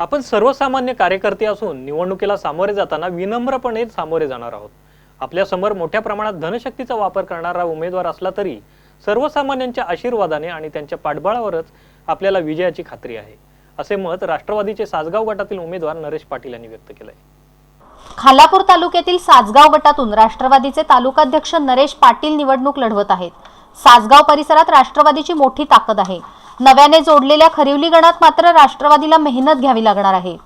आपण सर्वसामान्य कार्यकर्ते असून निवडणुकीला सामोरे जाताना विनम्रपणे सामोरे जाणार आहोत. आपल्यासमोर मोठ्या प्रमाणात धनशक्तीचा वापर करणारा उमेदवार असला तरी सर्वसामान्यांच्या आशीर्वादाने आणि त्यांच्या पाठबळावरच आपल्याला विजयाची खात्री आहे असे मत राष्ट्रवादीचे सासगाव गटातील उमेदवार नरेश पाटील यांनी व्यक्त केलंय. खालापूर तालुक्यातील सासगाव गटातून राष्ट्रवादीचे तालुकाध्यक्ष नरेश पाटील निवडणूक लढवत आहेत. सासगाव परिसरात राष्ट्रवादीची मोठी ताकद आहे. नव्याने जोडलेल्या खरिवली गणात मात्र राष्ट्रवादीला मेहनत घ्यावी लागणार आहे.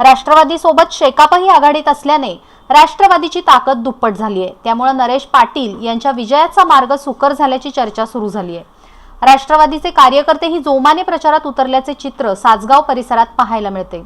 राष्ट्रवादी सोबत शेकापही आघाडीत असल्याने राष्ट्रवादीची ताकद दुप्पट झाली आहे त्यामुळे नरेश पाटील यांच्या विजयाचा मार्ग सुकर झाल्याची चर्चा सुरू झाली आहे राष्ट्रवादीचे कार्यकर्तेही जोमाने प्रचारात उतरल्याचे चित्र सासगाव परिसरात पाहायला मिळते.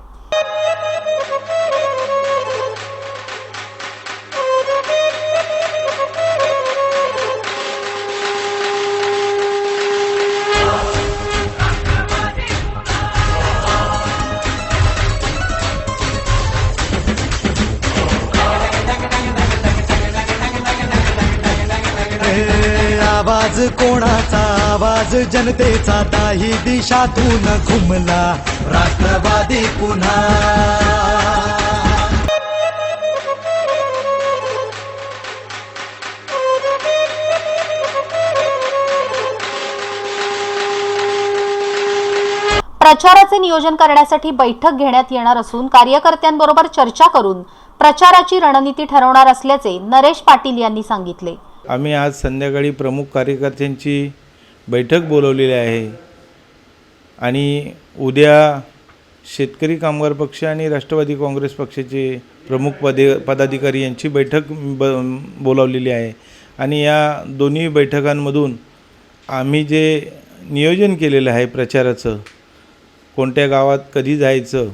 आवाज कोणाचा? आवाज जनतेचा. ताही दिशातून घुमला राष्ट्रवादी पुन्हा. प्रचाराचे नियोजन करण्यासाठी बैठक घेण्यात येणार असून कार्यकर्त्यांबरोबर चर्चा करून प्रचाराची रणनीती ठरवणार असल्याचे नरेश पाटील यांनी सांगितले. आम्ही आज संध्याकाळी प्रमुख कार्यकर्त्यांची बैठक बोलवलेली आहे. आणि उद्या शेतकरी कामगार पक्ष आणि राष्ट्रवादी काँग्रेस पक्षाचे प्रमुख पदे पदाधिकारी यांची बैठक ब बोलावलेली आहे. आणि या दोन्ही बैठकांमधून आम्ही जे नियोजन केलेलं आहे प्रचाराचं कोणत्या गावात कधी जायचं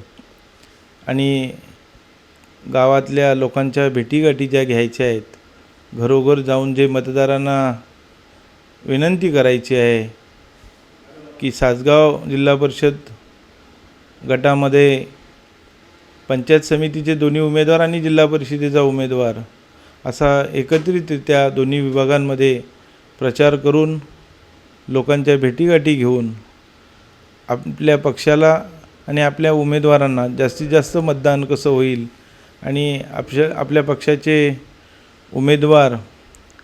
आणि गावातल्या लोकांच्या भेटीगाठी ज्या घ्यायच्या आहेत घरोघर जाऊन जे मतदारांना विनंती करायची आहे की सासगाव जिल्हा परिषद गटामध्ये पंचायत समितीचे दोन्ही उमेदवार आणि जिल्हा परिषदेचा उमेदवार असा एकत्रितरित्या दोन्ही विभागांमध्ये प्रचार करून लोकांच्या भेटीगाठी घेऊन आपल्या पक्षाला आणि आपल्या उमेदवारांना जास्तीत जास्त मतदान कसं होईल आणि आपल्या आपल्या पक्षाचे उमेदवार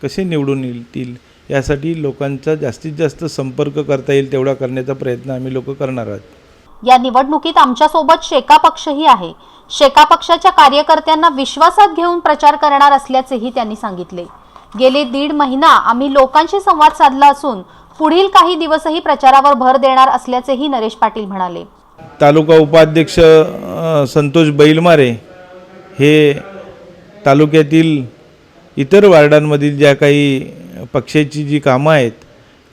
कसे निवडून येतील? यासाठी लोकांचा जास्तीत जास्त संपर्क करता येईल तेवढा करण्याचा प्रयत्न आम्ही लोक करणार आहोत. या निवडणुकीत आमच्यासोबत शेका पक्षही आहे. शेका पक्षाच्या कार्यकर्त्यांना विश्वासात घेऊन प्रचार करणार असल्याचेही त्यांनी सांगितले. गेले दीड महिना आम्ही लोकांशी संवाद साधला असून पुढील काही दिवसही प्रचारावर भर देणार असल्याचेही नरेश पाटील म्हणाले. तालुका उपाध्यक्ष संतोष बैलमारे हे तालुक्यातील इतर वार्डांमधील ज्या काही पक्षाची जी कामं आहेत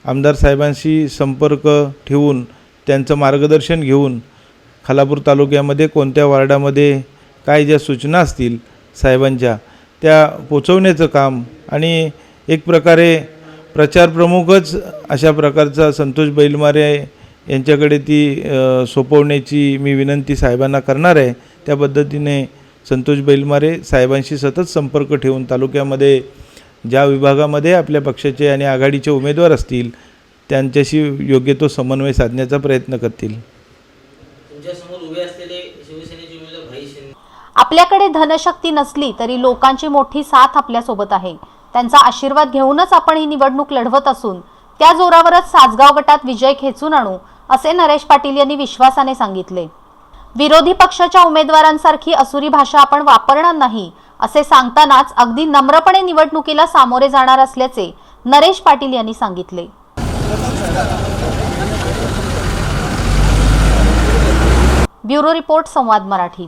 आमदार साहेबांशी संपर्क ठेवून त्यांचं मार्गदर्शन घेऊन खालापूर तालुक्यामध्ये कोणत्या वार्डामध्ये काय ज्या सूचना असतील साहेबांच्या त्या पोचवण्याचं काम आणि एक प्रकारे प्रचार प्रमुखच अशा प्रकारचा संतोष बैलमारे यांच्याकडे ती सोपवण्याची मी विनंती साहेबांना करणार आहे. त्या पद्धतीने संतोष बैलमारे साहेबांशी सतत संपर्क ठेवून तालुक्यामध्ये ज्या विभागामध्ये आपल्या पक्षाचे आणि आघाडीचे उमेदवार असतील त्यांच्याशी योग्य तो समन्वय साधण्याचा प्रयत्न करतील. तुमच्यासमोर उभे असलेले शिवसेनेचे उमेदवार भाई शिंदे. आपल्याकडे धनशक्ती नसली तरी लोकांची मोठी साथ आपल्यासोबत आहे. त्यांचा आशीर्वाद घेऊनच आपण ही निवडणूक लढवत असून त्या जोरावरच सासगाव गटात विजय खेचून आणू असे नरेश पाटील यांनी विश्वासाने सांगितले. विरोधी पक्षाच्या उमेदवारांसारखी असुरी भाषा आपण वापरणार नाही असे सांगतानाच अगदी नम्रपणे निवडणुकीला सामोरे जाणार असल्याचे नरेश पाटील यांनी सांगितले. ब्युरो रिपोर्ट संवाद मराठी.